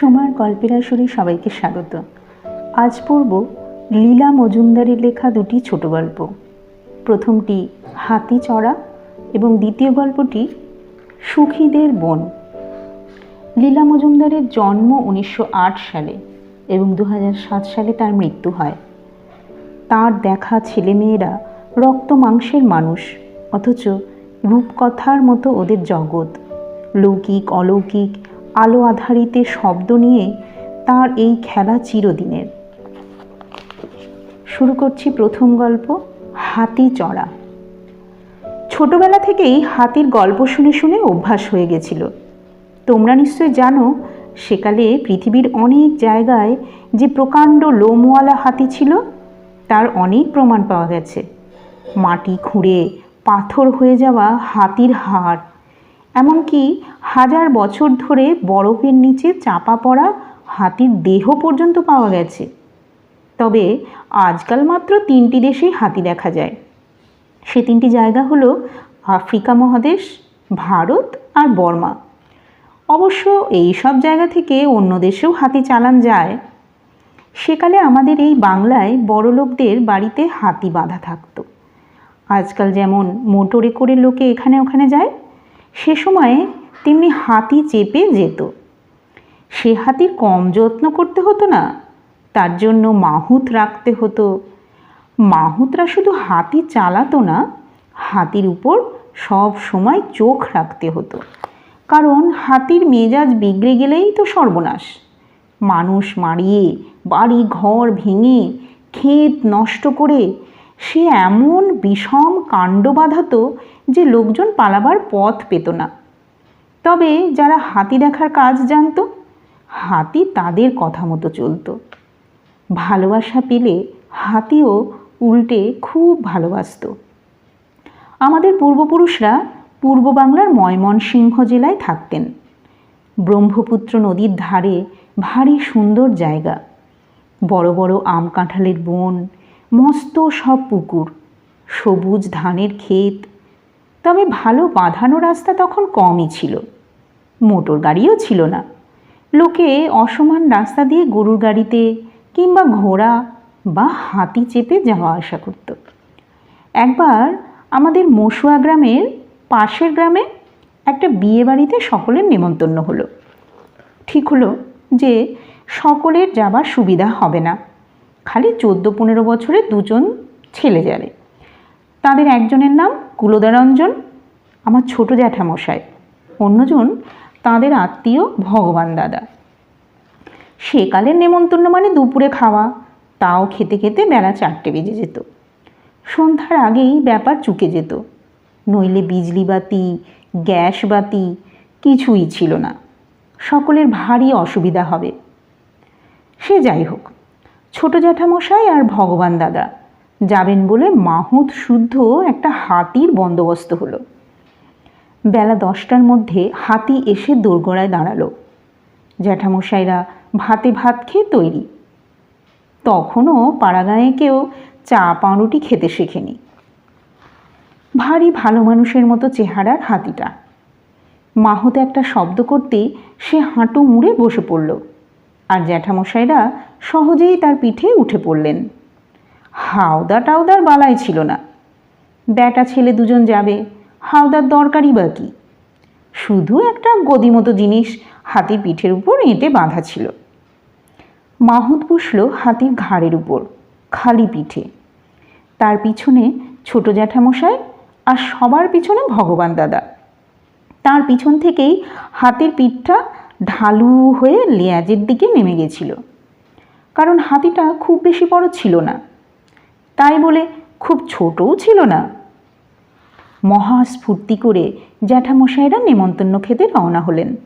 সময়ের গল্পের আসরে সবাইকে স্বাগত। আজ পড়ব লীলা মজুমদারের লেখা দুটি ছোট গল্প। প্রথমটি হাতি চড়া এবং দ্বিতীয় গল্পটি সুখীদের বন। লীলা মজুমদারের জন্ম উনিশশো আট সালে এবং দু হাজার সাত সালে তার মৃত্যু হয়। তার দেখা ছেলেমেয়েরা রক্ত মাংসের মানুষ, অথচ রূপকথার মতো ওদের জগৎ। লৌকিক, অলৌকিক আলো আধারিতে শব্দ নিয়ে তার এই খেলা চিরদিনের। শুরু করছি প্রথম গল্প, হাতি চড়া। ছোটবেলা থেকেই হাতির গল্প শুনে শুনে অভ্যাস হয়ে গেছিল। তোমরা নিশ্চয় জানো, সেকালে পৃথিবীর অনেক জায়গায় যে প্রকাণ্ড লোমওয়ালা হাতি ছিল, তার অনেক প্রমাণ পাওয়া গেছে। মাটি খুঁড়ে পাথর হয়ে যাওয়া হাতির হাড় এমনকি হাজার বছর ধরে বরফের নিচে চাপা পড়া হাতির দেহ পর্যন্ত পাওয়া গেছে। তবে আজকাল মাত্র তিনটি দেশেই হাতি দেখা যায়। সে তিনটি জায়গা হলো আফ্রিকা মহাদেশ, ভারত আর বর্মা। অবশ্য এই সব জায়গা থেকে অন্য দেশেও হাতি চালান যায়। সেকালে আমাদের এই বাংলায় বড়লোকদের বাড়িতে হাতি বাঁধা থাকতো। আজকাল যেমন মোটরে করে লোকে এখানে ওখানে যায় সে সময়ে তেমনি হাতি চেপে যেত। সে হাতির কম যত্ন করতে হতো না, তার জন্য মাহুত রাখতে হতো। মাহুতরা শুধু হাতি চালাতো না, হাতির উপর সব সময় চোখ রাখতে হতো। কারণ হাতির মেজাজ বিগড়ে গেলেই তো সর্বনাশ। মানুষ মারিয়ে বাড়ি ঘর ভেঙে, ক্ষেত নষ্ট করে সে এমন বিষম কাণ্ড বাঁধাত যে লোকজন পালাবার পথ পেত না। তবে যারা হাতি দেখার কাজ জানতো, হাতি তাদের কথা মতো চলতো। ভালোবাসা পেলে হাতিও উল্টে খুব ভালোবাসত। আমাদের পূর্বপুরুষরা পূর্ব বাংলার ময়মনসিংহ জেলায় থাকতেন। ব্রহ্মপুত্র নদীর ধারে ভারী সুন্দর জায়গা। বড় বড় আম কাঁঠালের বন মস্ত সব পুকুর, সবুজ ধানের ক্ষেত। তবে ভালো বাঁধানো রাস্তা তখন কমই ছিল। মোটর গাড়িও ছিল না। লোকে অসমান রাস্তা দিয়ে গরুর গাড়িতে কিংবা ঘোড়া বা হাতি চেপে যাওয়া আসা করত। একবার আমাদের মশুয়া গ্রামের পাশের গ্রামে একটা বিয়ে বাড়িতে সকলের নেমন্তন্ন হলো। ঠিক হলো যে সকলের যাবার সুবিধা হবে না। খালি চোদ্দ পনেরো বছরের দুজন ছেলে যাবে। তাদের একজনের নাম কুলদারঞ্জন, আমার ছোট জ্যাঠামশাই। অন্যজন তাদের আত্মীয় ভগবান দাদা। সেকালের নেমন্তন্ন মানে দুপুরে খাওয়া, তাও খেতে খেতে বেলা চারটে বেজে যেত। সন্ধ্যার আগেই ব্যাপার চুকে যেত। নইলে বিজলি বাতি, গ্যাস বাতি, কিছুই ছিল না। সকলের ভারী অসুবিধা হবে। সে যাই হোক ছোট জ্যাঠামশাই আর ভগবান দাদা। যাবেন বলে মাহুত শুদ্ধ একটা হাতির বন্দোবস্ত হলো। বেলা দশটার মধ্যে হাতি এসে দোরগোড়ায় দাঁড়াল। জ্যাঠামশাইরা ভাতে ভাত খেয়ে তৈরি। তখনও পাড়াগাঁয়ে কেউ চা পাউরুটি খেতে শেখেনি। ভারী ভালো মানুষের মতো চেহারার হাতিটা। মাহুত একটা শব্দ করতেই সে হাঁটু মুড়ে বসে পড়ল। আর জ্যাঠামশাইরা সহজেই তার পিঠে উঠে পড়লেন। হাওদা টাওদার বালাই ছিল না। ব্যাটা ছেলে দুজন যাবে, হাওদার দরকারই বা কি? শুধু একটা গদি মতো জিনিস হাতির পিঠের উপর এঁটে বাঁধা ছিল। মাহুত বসল হাতির ঘাড়ের উপর, খালি পিঠে। তার পিছনে ছোট জ্যাঠামশাই আর সবার পিছনে ভগবান দাদা। তার পিছন থেকেই হাতির পিঠটা ঢালু হয়ে লেয়াজের দিকে নেমে গেছিল। কারণ হাতিটা খুব বেশি বড় ছিল না। তাই বলে খুব ছোটও ছিল না। মহা স্ফূর্তি করে জ্যাঠামশাইরা নেমন্তন্ন খেতে রওনা হলেন।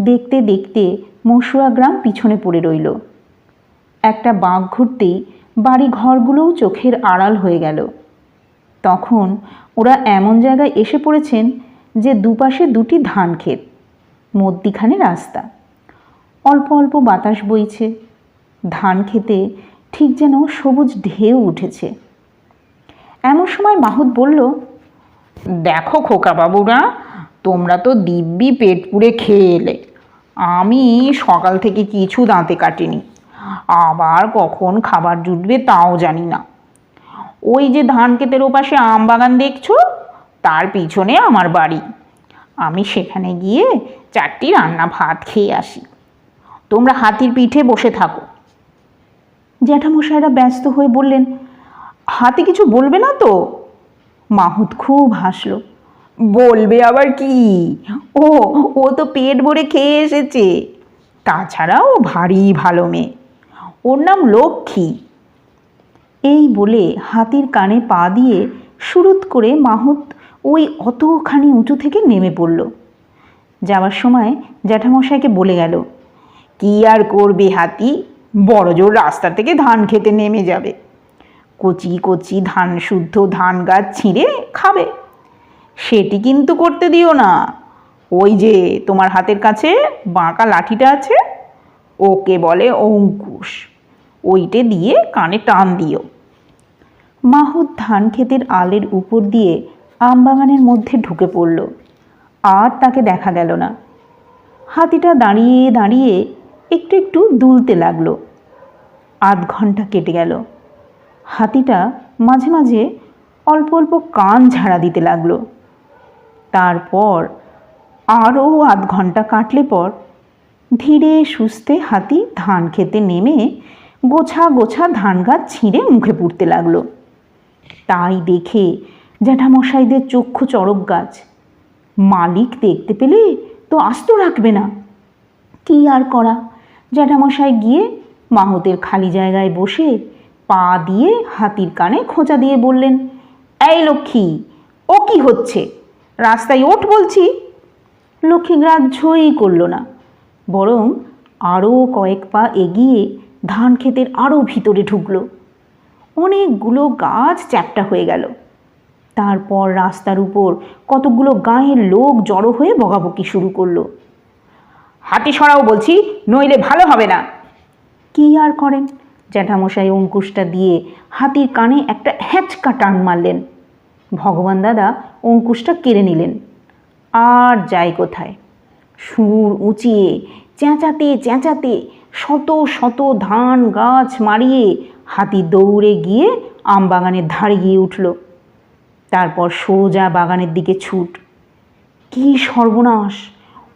দেখতে দেখতে মশুয়া গ্রাম পিছনে পড়ে রইল। একটা বাঁক ঘুরতেই বাড়ি ঘরগুলোও চোখের আড়াল হয়ে গেল। তখন ওরা এমন জায়গায় এসে পড়েছেন যে দুপাশে দুটি ধান ক্ষেত। মধ্যিখানে রাস্তা। অল্প অল্প বাতাস বইছে। ধান খেতে ঠিক যেন সবুজ ঢেউ উঠেছে। এমন সময় মাহুত বলল, দেখো খোকা বাবুরা, তোমরা তো দিব্যি পেট পুড়ে খেয়ে এলে। আমি সকাল থেকে কিছু দাঁতে কাটিনি। আবার কখন খাবার জুটবে তাও জানি না। ওই যে ধান ক্ষেতের ওপাশে আম বাগান দেখছ, তার পিছনে আমার বাড়ি। আমি সেখানে গিয়ে চারটি রান্না ভাত খেয়ে আসি। তোমরা হাতির পিঠে বসে থাকো। জ্যাঠামশাইরা ব্যস্ত হয়ে বললেন, হাতি কিছু বলবে না তো? মাহুত খুব হাসলো, বলবে আবার কি? ও ও তো পেট ভরে খেয়ে এসেছে। তাছাড়াও ভারী ভালো মেয়ে। ওর নাম লক্ষ্মী। এই বলে হাতির কানে পা দিয়ে সুরুত করে মাহুত ওই অতখানি উঁচু থেকে নেমে পড়ল। যাওয়ার সময় জ্যাঠামশাইকে বলে গেল, কি আর করবে হাতি? বড় জোর রাস্তা থেকে ধান খেতে নেমে যাবে। কচি কচি ধান শুদ্ধ ধান গাছ ছিঁড়ে খাবে। সেটি কিন্তু করতে দিও না। ওই যে তোমার হাতের কাছে বাঁকা লাঠিটা আছে, ওকে বলে অঙ্কুশ ওইটে দিয়ে কানে টান দিও। মাহুত ধান ক্ষেতের আলের উপর দিয়ে আমবাগানের মধ্যে ঢুকে পড়ল। আর তাকে দেখা গেল না। হাতিটা দাঁড়িয়ে দাঁড়িয়ে একটু একটু দুলতে লাগল। আধ ঘণ্টা কেটে গেল। হাতিটা মাঝে মাঝে অল্প অল্প কান ঝাড়া দিতে লাগল। তারপর আরও আধ ঘণ্টা কাটলে পর ধীরে সুস্থে হাতি ধান খেতে নেমে গোছা গোছা ধান গাছ ছিঁড়ে মুখে পুড়তে লাগল। তাই দেখে জ্যাঠামশাইদের চক্ষু চড়ক গাছ মালিক দেখতে পেলে তো আস্ত রাখবে না। কি আর করা? জ্যাঠামশাই গিয়ে মাহতের খালি জায়গায় বসে পা দিয়ে হাতির কানে খোঁচা দিয়ে বললেন, এই লক্ষ্মী, ও কি হচ্ছে? রাস্তায় ওঠ বলছি। লক্ষ্মী গ্রাহ্যই করল না, বরং আরও কয়েক পা এগিয়ে ধান ক্ষেতের আরও ভিতরে ঢুকলো। অনেকগুলো গাছ চ্যাপ্টা হয়ে গেল। তারপর রাস্তার উপর কতগুলো গাঁয়ের লোক জড়ো হয়ে বকাবকি শুরু করল। হাতি সরাও বলছি, নইলে ভালো হবে না। কি আর করেন? জ্যাঠামশাই অঙ্কুশটা দিয়ে হাতির কানে একটা হ্যাঁচকা টান মারলেন। ভগবান দাদা অঙ্কুশটা কেড়ে নিলেন। আর যায় কোথায়? সুর উঁচিয়ে, চেঁচাতে চেঁচাতে, শত শত ধান গাছ মারিয়ে হাতি দৌড়ে গিয়ে আমবাগানের ধারে গিয়ে উঠল। তারপর সোজা বাগানের দিকে ছুট। কি সর্বনাশ!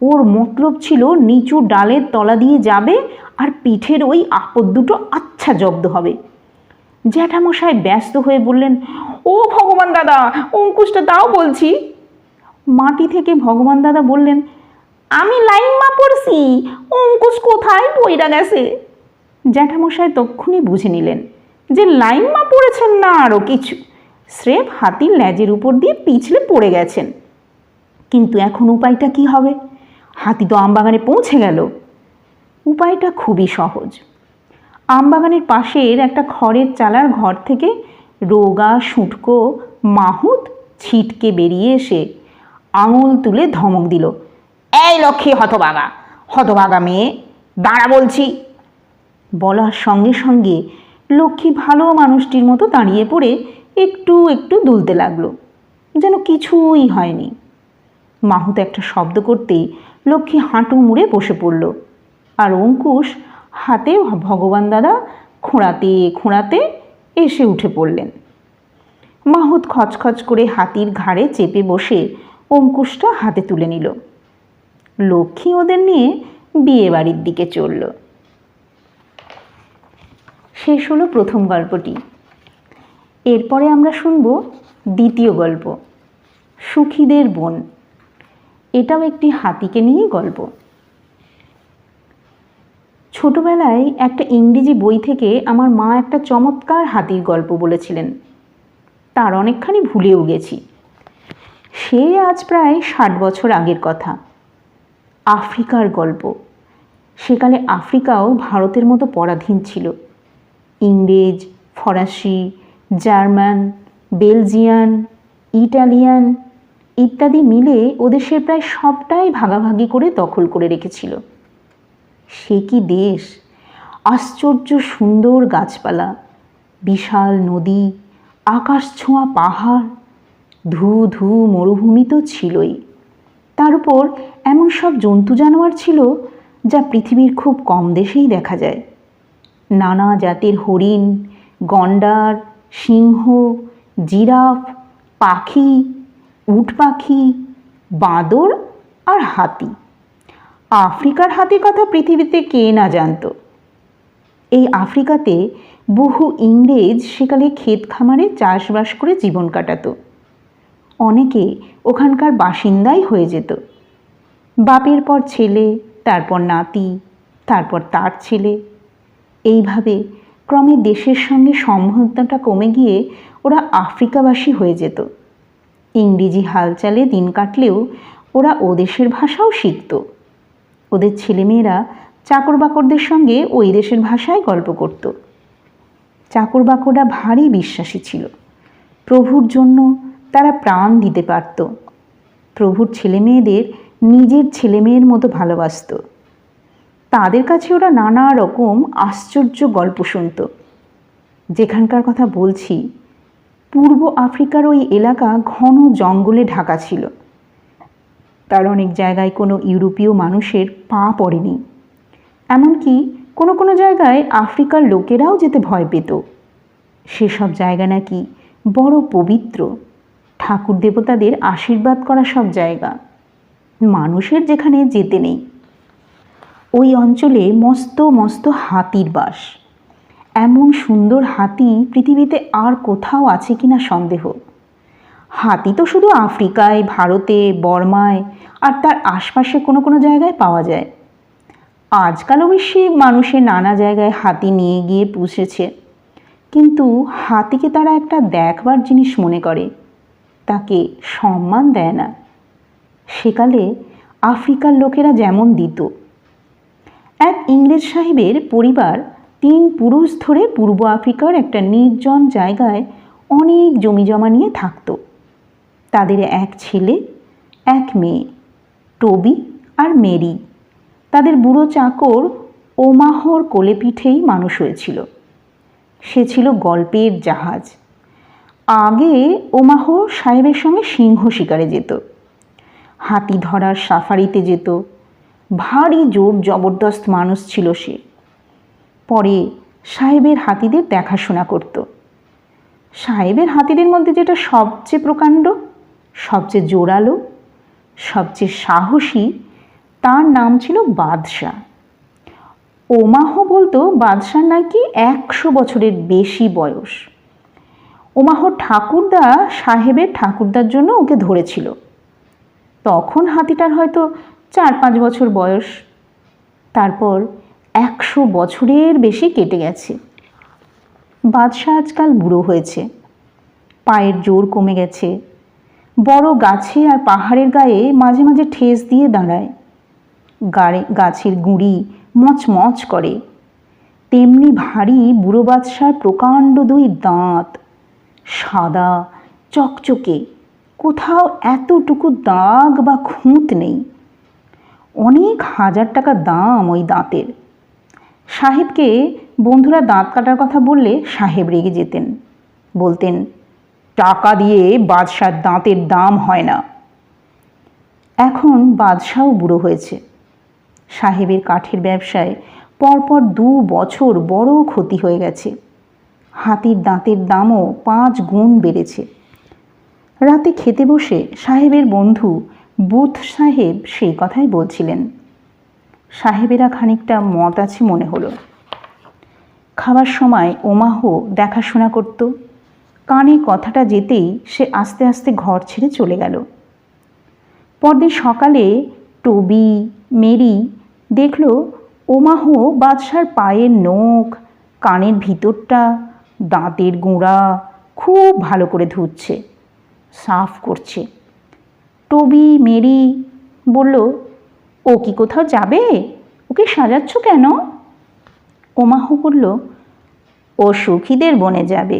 ওর মতলব ছিল নিচু ডালের তলা দিয়ে যাবে আর পিঠের ওই আপদ দুটো আচ্ছা জব্দ হবে। জ্যাঠামশাই ব্যস্ত হয়ে বললেন, ও ভগবান দাদা, অঙ্কুশটা তাও বলছি? মাটি থেকে ভগবান দাদা বললেন, আমি লাইন মা পড়ছি, অঙ্কুশ কোথায়? বইরা গেছে। জ্যাঠামশাই তক্ষুনি বুঝে নিলেন যে লাইন মা পড়েছেন না আরও কিছু। স্রেফ হাতির ল্যাজের উপর দিয়ে পিছলে পড়ে গেছেন। কিন্তু এখন উপায়টা কি হবে? হাতি তো আমবাগানে পৌঁছে গেল। উপায়টা খুবই সহজ। আমবাগানের পাশের একটা খড়ের চালার ঘর থেকে রোগা, শুঁটকো, মাহুত ছিটকে বেরিয়ে এসে আঙুল তুলে ধমক দিল, এই লক্ষ্মী হতবাগা হতবাগা মেয়ে, দাঁড়া বলছি। বলার সঙ্গে সঙ্গে লক্ষ্মী ভালো মানুষটির মতো দাঁড়িয়ে পড়ে একটু একটু দুলতে লাগল। যেন কিছুই হয়নি। মাহুত একটা শব্দ করতেই লক্ষ্মী হাঁটু মুড়ে বসে পড়ল। আর অঙ্কুশ হাতে ভগবান দাদা খোঁড়াতে খোঁড়াতে এসে উঠে পড়লেন। মাহুত খচখচ করে হাতির ঘাড়ে চেপে বসে অঙ্কুশটা হাতে তুলে নিল। লক্ষ্মী ওদের নিয়ে বিয়ে বাড়ির দিকে চলল। শেষ হলো প্রথম গল্পটি। এরপরে আমরা শুনব দ্বিতীয় গল্প, সুখীদের বোন। এটাও একটি হাতিকে নিয়ে গল্প। ছোটবেলায় একটা ইংরেজি বই থেকে আমার মা একটা চমৎকার হাতির গল্প বলেছিলেন। তার অনেকখানি ভুলেও গেছি। সে আজ প্রায় ষাট বছর আগের কথা। আফ্রিকার গল্প। সেকালে আফ্রিকাও ভারতের মতো পরাধীন ছিল। ইংরেজ, ফরাসি জার্মান, বেলজিয়ান, ইটালিয়ান ইত্যাদি মিলে ওদেশের প্রায় সবটাই ভাগাভাগি করে দখল করে রেখেছিল। সে কি দেশ? আশ্চর্য সুন্দর গাছপালা, বিশাল নদী, আকাশ ছোঁয়া পাহাড়, ধু ধু মরুভূমি তো ছিলই। তার উপর এমন সব জন্তু জানোয়ার ছিল যা পৃথিবীর খুব কম দেশেই দেখা যায়। নানা জাতের হরিণ, গন্ডার সিংহ, জিরাফ, পাখি, উট পাখি, বাঁদর আর হাতি। আফ্রিকার হাতির কথা পৃথিবীতে কে না জানতো? এই আফ্রিকাতে বহু ইংরেজ সেকালে ক্ষেত খামারে চাষবাস করে জীবন কাটাত। অনেকে ওখানকার বাসিন্দাই হয়ে যেত। বাপের পর ছেলে, তারপর নাতি, তারপর তার ছেলে। এইভাবে ক্রমে দেশের সঙ্গে সম্বন্ধটা কমে গিয়ে ওরা আফ্রিকাবাসী হয়ে যেত। ইংরেজি হালচালে দিন কাটলেও ওরা ও দেশের ভাষাও শিখত। ওদের ছেলেমেয়েরা চাকর বাকরদের সঙ্গে ওই দেশের ভাষায় গল্প করত। চাকর বাকররা ভারী বিশ্বাসী ছিল। প্রভুর জন্য তারা প্রাণ দিতে পারত। প্রভুর ছেলেমেয়েদের নিজের ছেলেমেয়ের মতো ভালোবাসত। তাদের কাছে ওরা নানা রকম আশ্চর্য গল্প শুনত। যেখানকার কথা বলছি, পূর্ব আফ্রিকার ওই এলাকা ঘন জঙ্গলে ঢাকা ছিল। তার অনেক জায়গায় কোনো ইউরোপীয় মানুষের পা পড়েনি। এমনকি কোনো কোনো জায়গায় আফ্রিকার লোকেরাও যেতে ভয় পেত। সেসব জায়গা নাকি বড় পবিত্র। ঠাকুর দেবতাদের আশীর্বাদ করা সব জায়গা। মানুষের যেখানে যেতে নেই। ওই অঞ্চলে মস্ত মস্ত হাতির বাস। এমন সুন্দর হাতি পৃথিবীতে আর কোথাও আছে কিনা সন্দেহ। হাতি তো শুধু আফ্রিকায়, ভারতে, বর্মায় আর তার আশপাশে কোনো কোনো জায়গায় পাওয়া যায়। আজকাল অবশ্যই মানুষের নানা জায়গায় হাতি নিয়ে গিয়ে পুষেছে। কিন্তু হাতিকে তারা একটা দেখবার জিনিস মনে করে। তাকে সম্মান দেয় না। সেকালে আফ্রিকার লোকেরা যেমন দিত এক ইংরেজ সাহেবের পরিবার তিন পুরুষ ধরে পূর্ব আফ্রিকার একটা নির্জন জায়গায় অনেক জমি জমা নিয়ে থাকতো। তাদের এক ছেলে, এক মেয়ে, টবি আর মেরি। তাদের বুড়ো চাকর ওমাহর কোলে পিঠেই মানুষ হয়েছিল। সে ছিল গল্পের জাহাজ। আগে ওমাহ সাহেবের সঙ্গে সিংহ শিকারে যেত। হাতি ধরার সাফারিতে যেত। ভারী জোর জবরদস্ত মানুষ ছিল সে। পরে সাহেবের হাতিদের দেখাশোনা করত। সাহেবের হাতিদের মধ্যে যেটা সবচেয়ে প্রকাণ্ড, সবচেয়ে জোরালো, সবচেয়ে সাহসী, তার নাম ছিল বাদশাহ। ওমাহ বলতো বাদশাহ নাকি একশো বছরের বেশি বয়স। ওমাহ ঠাকুরদা সাহেবের ঠাকুরদার জন্য ওকে ধরেছিল। তখন হাতিটার হয়তো চার পাঁচ বছর বয়স। তারপর একশো বছরের বেশি কেটে গেছে। বাদশাহ আজকাল বুড়ো হয়েছে। পায়ের জোর কমে গেছে। বড় গাছে আর পাহাড়ের গায়ে মাঝে মাঝে ঠেস দিয়ে দাঁড়ায়। গাড়ে, গাছের গুঁড়ি মচমচ করে। তেমনি ভারী বুড়ো বাদশার প্রকাণ্ড দুই দাঁত। সাদা, চকচকে। কোথাও এতটুকু দাগ বা খুঁত নেই। অনেক হাজার টাকা দাম ওই দাঁতের। সাহেবকে বন্ধুরা দাঁত কাটার কথা বললে সাহেব রেগে যেতেন। বলতেন, টাকা দিয়ে বাদশার দাঁতের দাম হয় না। এখন বাদশাও বুড়ো হয়েছে। সাহেবের কাঠের ব্যবসায় পরপর দু বছর বড় ক্ষতি হয়ে গেছে। হাতির দাঁতের দামও পাঁচ গুণ বেড়েছে। রাতে খেতে বসে সাহেবের বন্ধু বুথ সাহেব সেই কথাই বলছিলেন। সাহেবেরা খানিকটা মত আছে মনে হলো। খাবার সময় ওমাহ দেখাশোনা করত। কানে কথাটা যেতেই সে আস্তে আস্তে ঘর ছেড়ে চলে গেল। পরদিন সকালে টবি, মেরি দেখল ওমাহ বাদশার পায়ের নখ, কানের ভিতরটা, দাঁতের গুঁড়া খুব ভালো করে ধুচ্ছে, সাফ করছে। টবি, মেরি বলল, ও কি কোথাও যাবে? ওকে সাজাচ্ছ কেন? ওমাহ বলল, ও সুখীদের বনে যাবে।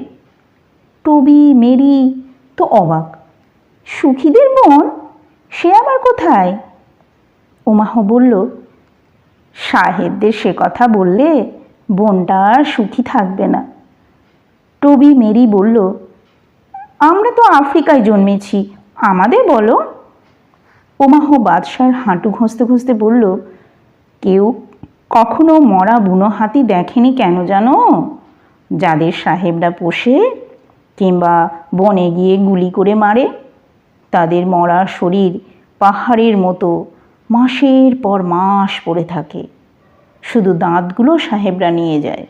টবি, মেরি তো অবাক, সুখীদের বোন? সে আবার কোথায়? ওমাহ বলল, সাহেবদের সে কথা বললে বোনটা আর সুখী থাকবে না। টবি, মেরি বলল, আমরা তো আফ্রিকায় জন্মেছি, আমাদের বলো। ওমাহ বাদশার হাঁটু ঘষতে ঘষতে বলল, কেউ কখনো মরা বুনো হাতি দেখেনি কেন জানো? যাদের সাহেবরা পোষে কিংবা বনে গিয়ে গুলি করে মারে, তাদের মরা শরীর পাহাড়ের মতো মাসের পর মাস পড়ে থাকে। শুধু দাঁতগুলো সাহেবরা নিয়ে যায়।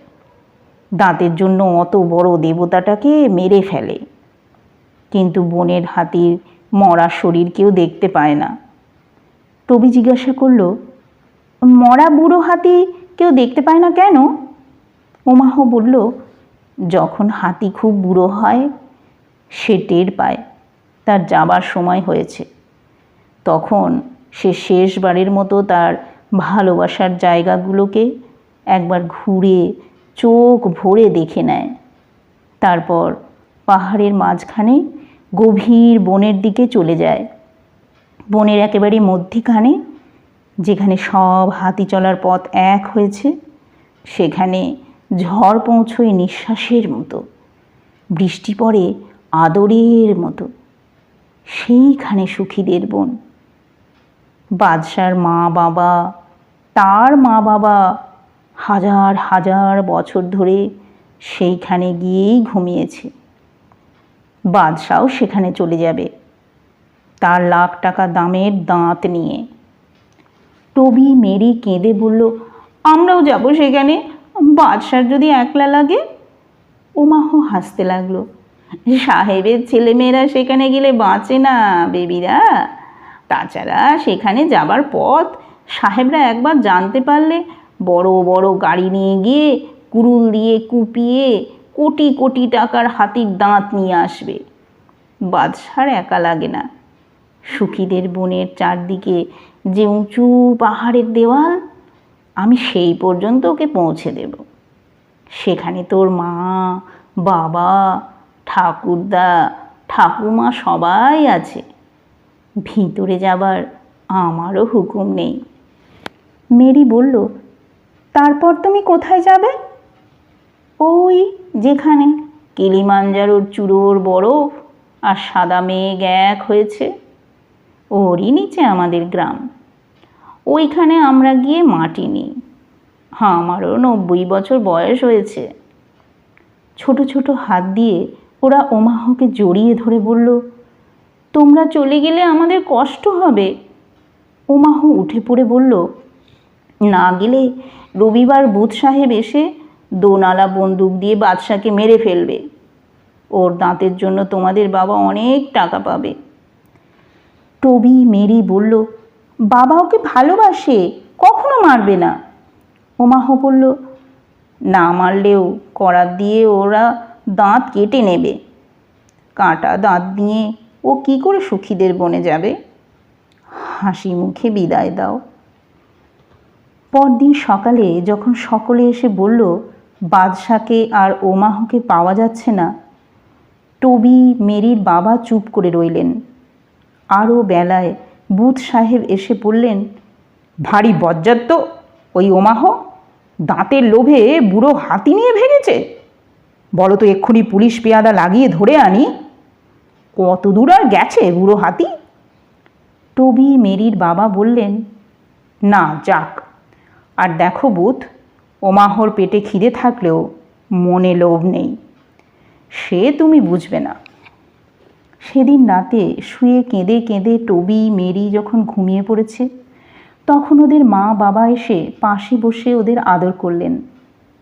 দাঁতের জন্য অত বড় দেবতাটাকে মেরে ফেলে। কিন্তু বনের হাতির মরা শরীর কেউ দেখতে পায় না। টবি জিজ্ঞাসা করল, মরা বুড়ো হাতি কেউ দেখতে পায় না কেন? উমাহ বলল, যখন হাতি খুব বুড়ো হয়, সে টের পায়, তার যাবার সময় হয়েছে। তখন সে শেষবারের মতো তার ভালোবাসার জায়গাগুলোকে একবার ঘুরে চোখ ভরে দেখে নেয়। তারপর পাহাড়ের মাঝখানে গভীর বনের দিকে চলে যায়। বনের একেবারে মধ্যিখানে, যেখানে সব হাতি চলার পথ এক হয়েছে, সেখানে ঝড় পৌঁছয় নিঃশ্বাসের মতো, বৃষ্টি পড়ে আদরের মতো। সেইখানে সুখীদের বোন। বাদশার মা বাবা তার মা বাবা হাজার হাজার বছর ধরে সেইখানে গিয়েই ঘুমিয়েছে। বাদশাও সেখানে চলে যাবে। তার লাখ টাকা দামের দাঁত নিয়ে। টবি মেরি কেঁদে বলল, আমরাও যাব সেখানে। বাদশার যদি একলা লাগে? উমাহ হাসতে লাগল, সাহেবের ছেলেমেয়েরা সেখানে গেলে বাঁচে না বেবিরা। তাছাড়া সেখানে যাবার পথ সাহেবরা একবার জানতে পারলে বড় বড় গাড়ি নিয়ে গিয়ে কুরুল দিয়ে কুপিয়ে কোটি কোটি টাকার হাতির দাঁত নিয়ে আসবে। বাদশার একা লাগে না। সুখীদের বনের চারদিকে যে উঁচু পাহাড়ের দেওয়াল, আমি সেই পর্যন্ত ওকে পৌঁছে দেব। সেখানে তোর মা, বাবা, ঠাকুরদা, ঠাকুমা সবাই আছে। ভিতরে যাবার আমারও হুকুম নেই। মেরি বলল, তারপর তুমি কোথায় যাবে? ওই যেখানে কিলিমাঞ্জারোর চূড়োর বরফ আর সাদা মেঘ এক হয়েছে, ওরই নিচে আমাদের গ্রাম। ওইখানে আমরা গিয়ে মাটি নিই। আমারও নব্বই বছর বয়স হয়েছে। ছোট ছোট হাত দিয়ে ওরা ওমাহকে জড়িয়ে ধরে বলল, তোমরা চলে গেলে আমাদের কষ্ট হবে। ওমাহ উঠে পড়ে বলল, না গেলে রবিবার বুধ সাহেব এসে দোনালা বন্দুক দিয়ে বাদশাকে মেরে ফেলবে। ওর দাঁতের জন্য তোমাদের বাবা অনেক টাকা পাবে। টবি মেরি বলল, বাবা ওকে ভালোবাসে, কখনো মারবে না। ওমাহ বলল, না মারলেও করাত দিয়ে ওরা দাঁত কেটে নেবে। কাঁটা দাঁত দিয়ে ও কি করে সুখীদের বনে যাবে? হাসি মুখে বিদায় দাও। পরদিন সকালে যখন সকলে এসে বলল বাদশাকে আর ওমাহকে পাওয়া যাচ্ছে না। টবি, মেরির বাবা চুপ করে রইলেন। আরও বেলায় বুধ সাহেব এসে বললেন, ভারী বজ্জাত তো, ওই ওমাহ। দাঁতের লোভে বুড়ো হাতি নিয়ে ভেঙেছে। বলো তো এক্ষুনি পুলিশ পেয়াদা লাগিয়ে ধরে আনি। কত দূর আর গেছে বুড়ো হাতি? টবি, মেরির বাবা বললেন, না, যাক। আর দেখো বুধ ওমাহর পেটে খিদে থাকলেও মনে লোভ নেই। সে তুমি বুঝবে না। সেদিন রাতে শুয়ে কেঁদে কেঁদে টবি, মেরি যখন ঘুমিয়ে পড়েছে, তখন ওদের মা বাবা এসে পাশে বসে ওদের আদর করলেন।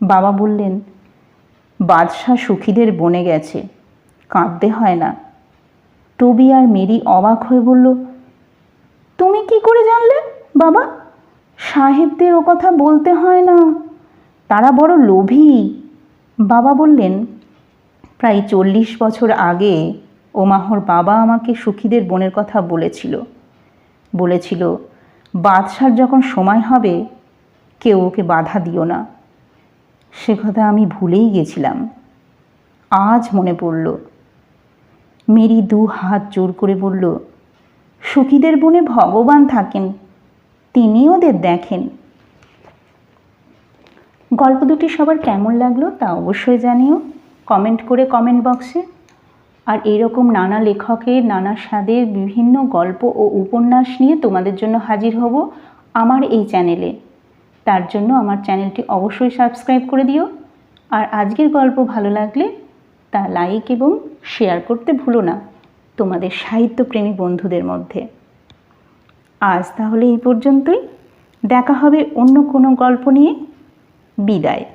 বাবা বললেন, বাদশাহ সুখীদের বনে গেছে, কাঁদতে হয় না। টবি আর মেরি অবাক হয়ে বলল, তুমি কি করে জানলে বাবা? সাহেবদের ও কথা বলতে হয় না। তারা বড় লোভী। বাবা বললেন, প্রায় চল্লিশ বছর আগে ওমাহর বাবা আমাকে সুখীদের বোনের কথা বলেছিল। বলেছিল, বাদশার যখন সময় হবে, কেউ ওকে বাধা দিও না। সে কথা আমি ভুলেই গেছিলাম। আজ মনে পড়ল। মেরি দু হাত জোর করে বলল, সুখীদের বনে ভগবান থাকেন তিনি ওদের দেখেন। গল্প দুটি সবার কেমন লাগল তা অবশ্যই জানিও। কমেন্ট করে কমেন্ট বক্সে আর এরকম নানা লেখকের, নানা স্বাদের বিভিন্ন গল্প ও উপন্যাস নিয়ে তোমাদের জন্য হাজির হব আমার এই চ্যানেলে। তার জন্য আমার চ্যানেলটি অবশ্যই সাবস্ক্রাইব করে দিও। আর আজকের গল্প ভালো লাগলে তা লাইক এবং শেয়ার করতে ভুলো না তোমাদের সাহিত্যপ্রেমী বন্ধুদের মধ্যে। আজ তাহলে এই পর্যন্তই। দেখা হবে অন্য কোনো গল্প নিয়ে। বিদায়